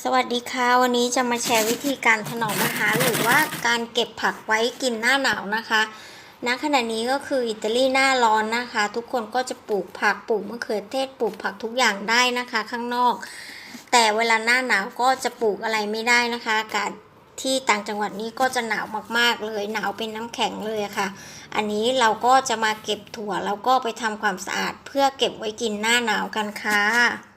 สวัสดีค่ะ วันนี้จะมาแชร์วิธีการถนอมอาหารหรือว่าการเก็บผักไว้กินหน้าหนาวนะคะณขณะนี้ก็คืออิตาลีหน้าร้อนนะคะ ทุกคนก็จะปลูกผักปลูกมะเขือเทศปลูกผักทุกอย่างได้นะคะ ข้างนอก แต่เวลาหน้าหนาวก็จะปลูกอะไรไม่ได้นะคะอากาศที่ต่างจังหวัดนี้ก็จะหนาวมากๆเลยหนาวเป็นน้ำแข็งเลยะค่ะ อันนี้เราก็จะมาเก็บถั่วแล้วก็ไปทำความสะอาดเพื่อเก็บไว้กินหน้าหนาวกันค่ะ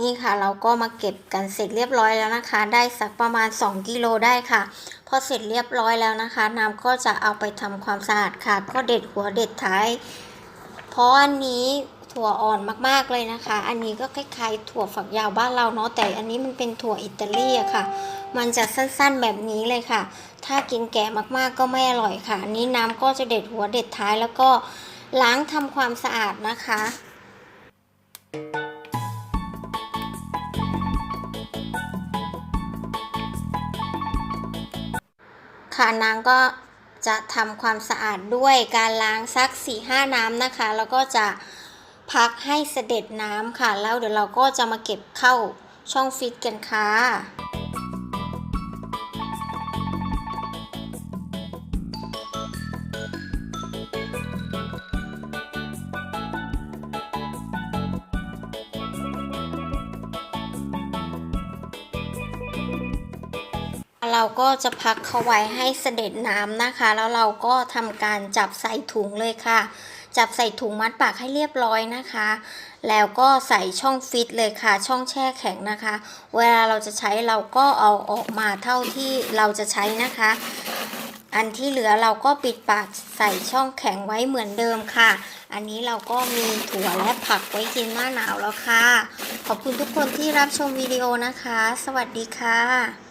นี่ค่ะเราก็มาเก็บกันเสร็จเรียบร้อยแล้วนะคะ ได้สักประมาณ 2 กิโลได้ค่ะ พอเสร็จเรียบร้อยแล้วนะคะน้ำก็จะเอาไปทำความสะอาดค่ะ ก็เด็ดหัวเด็ดท้าย เพราะอันนี้ถั่วอ่อนมากๆเลยนะคะ อันนี้ก็คล้ายๆ ถั่วฝักยาวบ้านเราเนาะแต่อันนี้มันเป็นถั่วอิตาลีอะค่ะ มันจะสั้นๆแบบนี้เลยค่ะ ถ้ากินแก่มากๆก็ไม่อร่อยค่ะ อันนี้น้ำก็จะเด็ดหัวเด็ดท้ายแล้วก็ล้างทำความสะอาดนะคะ ค่ะนางก็จะทำความสะอาดด้วยการล้างซักสี่ห้าน้ำนะคะ แล้วก็จะพักให้เสด็จน้ำค่ะ แล้วเดี๋ยวเราก็จะมาเก็บเข้าช่องฟิตกันค่ะ เราก็จะพักเขาไว้ให้เสด็จน้ำนะคะ แล้วเราก็ทำการจับใส่ถุงเลยค่ะ จับใส่ถุงมัดปากให้เรียบร้อยนะคะ แล้วก็ใส่ช่องฟิตเลยค่ะ ช่องแช่แข็งนะคะ เวลาเราจะใช้เราก็เอาออกมาเท่าที่เราจะใช้นะคะ อันที่เหลือเราก็ปิดปากใส่ช่องแข็งไว้เหมือนเดิมค่ะ อันนี้เราก็มีถั่วและผักไว้กินหน้าหนาวแล้วค่ะ ขอบคุณทุกคนที่รับชมวิดีโอนะคะ สวัสดีค่ะ